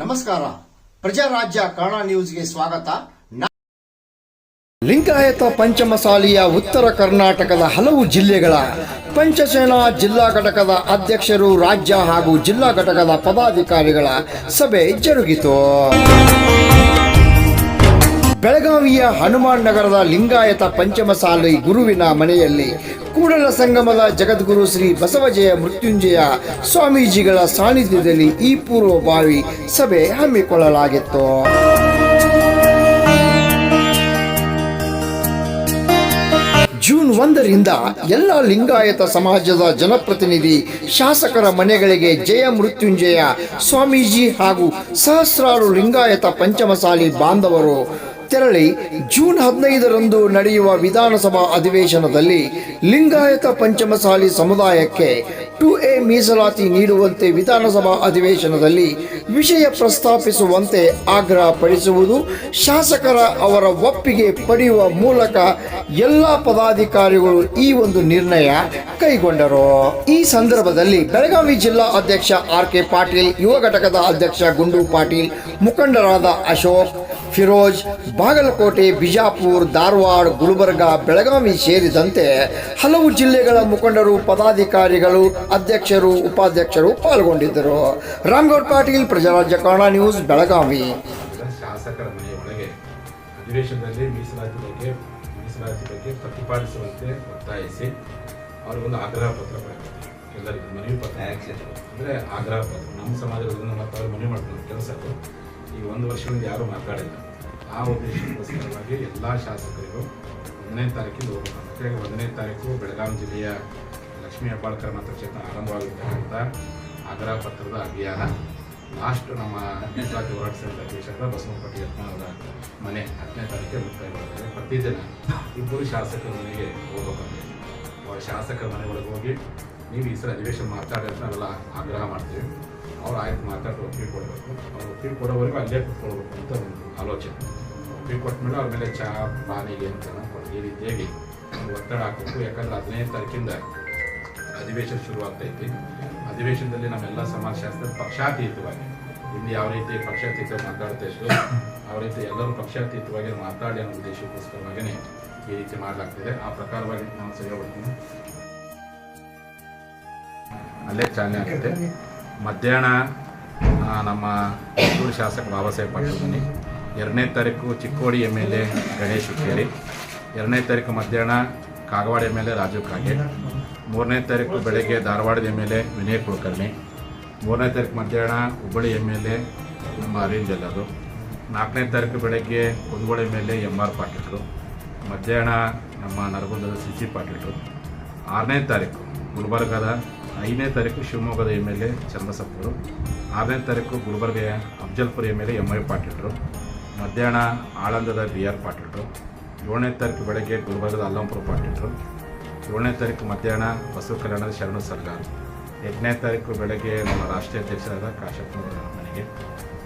ನಮಸ್ಕಾರ. ಪ್ರಜಾರಾಜ್ಯ ಕನ್ನಡ ನ್ಯೂಸ್ಗೆ ಸ್ವಾಗತ. ಲಿಂಗಾಯತ ಪಂಚಮಸಾಲಿಯ ಉತ್ತರ ಕರ್ನಾಟಕದ ಹಲವು ಜಿಲ್ಲೆಗಳ ಪಂಚಸೇನಾ ಜಿಲ್ಲಾ ಘಟಕದ ಅಧ್ಯಕ್ಷರು ರಾಜ್ಯ ಹಾಗೂ ಜಿಲ್ಲಾ ಘಟಕದ ಪದಾಧಿಕಾರಿಗಳ ಸಭೆ ಜರುಗಿತು. ಬೆಳಗಾವಿಯ ಹನುಮಾನ್ ನಗರದ ಲಿಂಗಾಯತ ಪಂಚಮಸಾಲಿ ಗುರುವಿನ ಮನೆಯಲ್ಲಿ ಕೂಡಲ ಸಂಗಮದ ಜಗದ್ಗುರು ಶ್ರೀ ಬಸವಜಯ ಮೃತ್ಯುಂಜಯ ಸ್ವಾಮೀಜಿಗಳ ಸಾನ್ನಿಧ್ಯದಲ್ಲಿ ಈ ಪೂರ್ವಭಾವಿ ಸಭೆ ಹಮ್ಮಿಕೊಳ್ಳಲಾಗಿತ್ತು. ಜೂನ್ ಒಂದರಿಂದ ಎಲ್ಲ ಲಿಂಗಾಯತ ಸಮಾಜದ ಜನಪ್ರತಿನಿಧಿ ಶಾಸಕರ ಮನೆಗಳಿಗೆ ಜಯ ಮೃತ್ಯುಂಜಯ ಸ್ವಾಮೀಜಿ ಹಾಗೂ ಸಹಸ್ರಾರು ಲಿಂಗಾಯತ ಪಂಚಮಸಾಲಿ ಬಾಂಧವರು ತೆರಳಿ ಜೂನ್ ಹದಿನೈದರಂದು ನಡೆಯುವ ವಿಧಾನಸಭಾ ಅಧಿವೇಶನದಲ್ಲಿ ಲಿಂಗಾಯತ ಪಂಚಮಸಾಲಿ ಸಮುದಾಯಕ್ಕೆ ಟು ಎ ಮೀಸಲಾತಿ ನೀಡುವಂತೆ ವಿಧಾನಸಭಾ ಅಧಿವೇಶನದಲ್ಲಿ ವಿಷಯ ಪ್ರಸ್ತಾಪಿಸುವಂತೆ ಆಗ್ರಹಪಡಿಸುವುದು ಶಾಸಕರ ಅವರ ಒಪ್ಪಿಗೆ ಪಡೆಯುವ ಮೂಲಕ ಎಲ್ಲ ಪದಾಧಿಕಾರಿಗಳು ಈ ಒಂದು ನಿರ್ಣಯ ಕೈಗೊಂಡರು. ಈ ಸಂದರ್ಭದಲ್ಲಿ ಬೆಳಗಾವಿ ಜಿಲ್ಲಾ ಅಧ್ಯಕ್ಷ ಆರ್ ಕೆ ಪಾಟೀಲ್, ಯುವ ಘಟಕದ ಅಧ್ಯಕ್ಷ ಗುಂಡು ಪಾಟೀಲ್, ಮುಖಂಡರಾದ ಅಶೋಕ್ ಫಿರೋಜ್, ಬಾಗಲಕೋಟೆ, ಬಿಜಾಪುರ್, ಧಾರವಾಡ, ಗುಲ್ಬರ್ಗ, ಬೆಳಗಾವಿ ಸೇರಿದಂತೆ ಹಲವು ಜಿಲ್ಲೆಗಳ ಮುಖಂಡರು, ಪದಾಧಿಕಾರಿಗಳು, ಅಧ್ಯಕ್ಷರು, ಉಪಾಧ್ಯಕ್ಷರು ಪಾಲ್ಗೊಂಡಿದ್ದರು. ರಾಮ್ಗೌಡ್ ಪಾಟೀಲ್, ಪ್ರಜಾರಾಜ್ಯ ಕನ್ನಡ ನ್ಯೂಸ್, ಬೆಳಗಾವಿ. ಶಾಸಕರ ಮನೆಯೊಳಗೆ ಅಧಿವೇಶನದಲ್ಲಿ ಮೀಸಲಾತಿ ಬಗ್ಗೆ ಮೀಸಲಾತಿ ಬಗ್ಗೆ ಪ್ರತಿಪಾದಿಸುವಂತೆ ಒತ್ತಾಯಿಸಿ ಅವರಿಗೊಂದು ಆಗ್ರಹ ಪತ್ರ ಎಲ್ಲರಿಗೂ ಮನವಿ ಪತ್ರ. ಅಂದರೆ ಆಗ್ರಹ ಪತ್ರ. ನಮ್ಮ ಸಮಾಜದಲ್ಲಿ ಮತ್ತು ಅವ್ರು ಮನವಿ ಮಾಡ್ಕೊಂಡು ಕೆಲಸ ಈ ಒಂದು ವರ್ಷದಿಂದ ಯಾರೂ ಮಾತಾಡಿಲ್ಲ. ಆ ಉದ್ದೇಶಕ್ಕೋಸ್ಕರವಾಗಿ ಎಲ್ಲ ಶಾಸಕರಿಗೂ ಒಂದನೇ ತಾರೀಕಿಂದ ಹೋಗಬೇಕು. ಮತ್ತೆ ಒಂದನೇ ತಾರೀಕು ಬೆಳಗಾವಿ ಜಿಲ್ಲೆಯ ಲಕ್ಷ್ಮೀ ಹೆಬ್ಬಾಳ್ಕರ್ ಮತಕ್ಷೇತ್ರ ಆರಂಭವಾಗಿರ್ತಕ್ಕಂಥ ಆಗ್ರಹ ಪತ್ರದ ಅಭಿಯಾನ. ಲಾಸ್ಟ್ ನಮ್ಮ ಮೀಸಲಾತಿ ಹೋರಾಟ ಸಮಿತಿ ಅಧ್ಯಕ್ಷರಾದ ಬಸವನಪಟ್ಟಿ ಯತ್ನಾಳರ ಮನೆ ಹತ್ತನೇ ತಾರೀಕಿಗೆ ಮುಕ್ತಾಯಗೊಳ್ಳುತ್ತದೆ ಪ್ರತಿದಿನ ಇಬ್ಬರು ಶಾಸಕರ ಮನೆಗೆ ಅವ್ರ ಶಾಸಕರ ಮನೆಗಳಿಗೆ ಹೋಗಿ ನೀವು ಈ ಸಲ ಅಧಿವೇಶನ ಮಾತಾಡಿ ಅಂತ ನಾವೆಲ್ಲ ಆಗ್ರಹ ಮಾಡ್ತೀವಿ. ಅವ್ರು ಆಯ್ತು ಮಾತಾಡಿ ಒಪ್ಪಿಗೆ ಕೊಡಬೇಕು. ಅವ್ರು ಒಪ್ಪಿಗೆ ಕೊಡೋವರೆಗೂ ಅಲ್ಲೇ ಕುತ್ಕೊಳ್ಬೇಕು ಅಂತ ಒಂದು ಆಲೋಚನೆ. ಒಪ್ಪಿಗೆ ಕೊಟ್ಟ ಮೇಲೆ ಅವ್ರ ಮೇಲೆ ಚಹಾ ಬಾನಿಗೆ ಅಂತ ಈ ರೀತಿಯಾಗಿ ಒತ್ತಡ ಹಾಕಬೇಕು. ಯಾಕಂದ್ರೆ ಹದಿನೈದು ತಾರೀಕಿಂದ ಅಧಿವೇಶನ ಶುರುವಾಗ್ತೈತಿ ಅಧಿವೇಶನದಲ್ಲಿ ನಮ್ಮೆಲ್ಲ ಸಮಾಜಶಾಸ್ತ್ರ ಪಕ್ಷಾತೀತವಾಗಿ ಇಲ್ಲಿ ಯಾವ ರೀತಿ ಪಕ್ಷಾತೀತ ಮಾತಾಡ್ತಾ ಇತ್ತು ಯಾವ ರೀತಿ ಎಲ್ಲರೂ ಪಕ್ಷಾತೀತವಾಗಿ ಮಾತಾಡಿ ಅನ್ನೋ ಉದ್ದೇಶಕ್ಕೋಸ್ಕರವಾಗಿಯೇ ಈ ರೀತಿ ಮಾಡಲಾಗ್ತಿದೆ. ಆ ಪ್ರಕಾರವಾಗಿ ನಾನು ಸರಿಯಾಗಿ ಅಲ್ಲೇ ಚಾಲನೆ ಆಗುತ್ತೆ. ಮಧ್ಯಾಹ್ನ ನಮ್ಮ ಮೈಸೂರು ಶಾಸಕ ಬಾಬಾ ಸಾಹೇಬ್ ಪಾಟೀಲ್ ಮನೆ ಎರಡನೇ ತಾರೀಕು Chikkodi M L A Ganesh Hukkeri ಎರಡನೇ ತಾರೀಕು ಮಧ್ಯಾಹ್ನ Kagwad M L A Rajeev Kage. ಮೂರನೇ ತಾರೀಕು ಬೆಳಗ್ಗೆ ಧಾರವಾಡದ M L A Vinay Kulkarni. ಮೂರನೇ ತಾರೀಕು ಮಧ್ಯಾಹ್ನ ಹುಬ್ಬಳ್ಳಿ ಎಂ ಎಲ್ ಎ ನಮ್ಮ ಅರವಿಂದ್ ಎಲ್ಲರು ನಾಲ್ಕನೇ ತಾರೀಕು ಬೆಳಗ್ಗೆ Kundgol M L A M R ಪಾಟೀಲ್ರು. ಮಧ್ಯಾಹ್ನ ನಮ್ಮ ನರಗುಂದದ ಸಿ ಸಿ ಪಾಟೀಲ್ರು. ಆರನೇ ತಾರೀಕು ಗುಲ್ಬರ್ಗದ ಐದನೇ ತಾರೀಕು ಶಿವಮೊಗ್ಗದ ಎಂ ಎಲ್ ಎ ಚಂದ್ರಸಪ್ಪರು ಆರನೇ ತಾರೀಕು ಗುಲ್ಬರ್ಗೆಯ Afzalpur M L A M I ಪಾಟೀಲ್ರು ಮಧ್ಯಾಹ್ನ ಆಳಂದದ ಬಿ ಆರ್ ಪಾಟೀಲ್ರು ಏಳನೇ ತಾರೀಕು ಬೆಳಗ್ಗೆ ಗುಲ್ಬರ್ಗದ ಅಲ್ಲಂಪುರ ಪಾಟೀಲ್ರು ಏಳನೇ ತಾರೀಕು ಮಧ್ಯಾಹ್ನ ಬಸವ ಕಲ್ಯಾಣದ ಶರಣ ಸರ್ಕಾರ ಎಂಟನೇ ತಾರೀಕು ಬೆಳಗ್ಗೆ ನಮ್ಮ ರಾಷ್ಟ್ರೀಯ ಅಧ್ಯಕ್ಷರಾದ ಕಾಶಪ್ಪನವರ ಮನೆಗೆ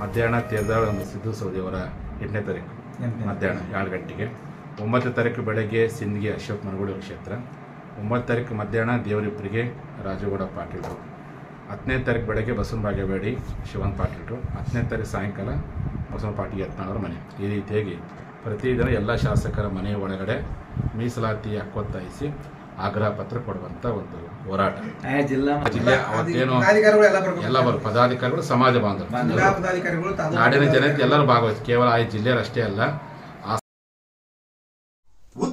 ಮಧ್ಯಾಹ್ನ ತೀರ್ದಾಳ ಸಿದ್ದು ಸೌದಿಯವರ ಎಂಟನೇ ತಾರೀಕು. ಮಧ್ಯಾಹ್ನ ಏಳು ಗಂಟೆಗೆ ಒಂಬತ್ತನೇ ತಾರೀಕು ಬೆಳಗ್ಗೆ ಸಿಂದಗಿ ಅಶೋಕ್ ಮನಗೂಡು ಕ್ಷೇತ್ರ ಒಂಬತ್ತು ತಾರೀಕು ಮಧ್ಯಾಹ್ನ ದೇವರಿಬ್ಬರಿಗೆ ರಾಜಗೌಡ ಪಾಟೀಲರು. ಹತ್ತನೇ ತಾರೀಕು ಬೆಳಗ್ಗೆ ಬಸವನ ಭಾಗ್ಯಬೇಡಿ ಶಿವನ್ ಪಾಟೀಲರು. ಹತ್ತನೇ ತಾರೀಕು ಸಾಯಂಕಾಲ ಬಸವನ ಪಾಟೀಲ್ ಯತ್ನಾಳರ ಮನೆ. ಈ ರೀತಿಯಾಗಿ ಪ್ರತಿದಿನ ಎಲ್ಲ ಶಾಸಕರ ಮನೆ ಒಳಗಡೆ ಮೀಸಲಾತಿ ಹಕ್ಕೊತ್ತಾಯಿಸಿ ಆಗ್ರಹ ಪತ್ರ ಕೊಡುವಂಥ ಒಂದು ಹೋರಾಟ. ಜಿಲ್ಲಾ ಜಿಲ್ಲೆ ಅವತ್ತೇನು ಎಲ್ಲ ಬರು ಪದಾಧಿಕಾರಿಗಳು ಸಮಾಜ ಬಾಂಧವರು. ನಾಡಿನ ಜನತೆ ಎಲ್ಲರೂ ಭಾಗವಹಿಸಿ. ಕೇವಲ ಆ ಜಿಲ್ಲೆಯರಷ್ಟೇ ಅಲ್ಲ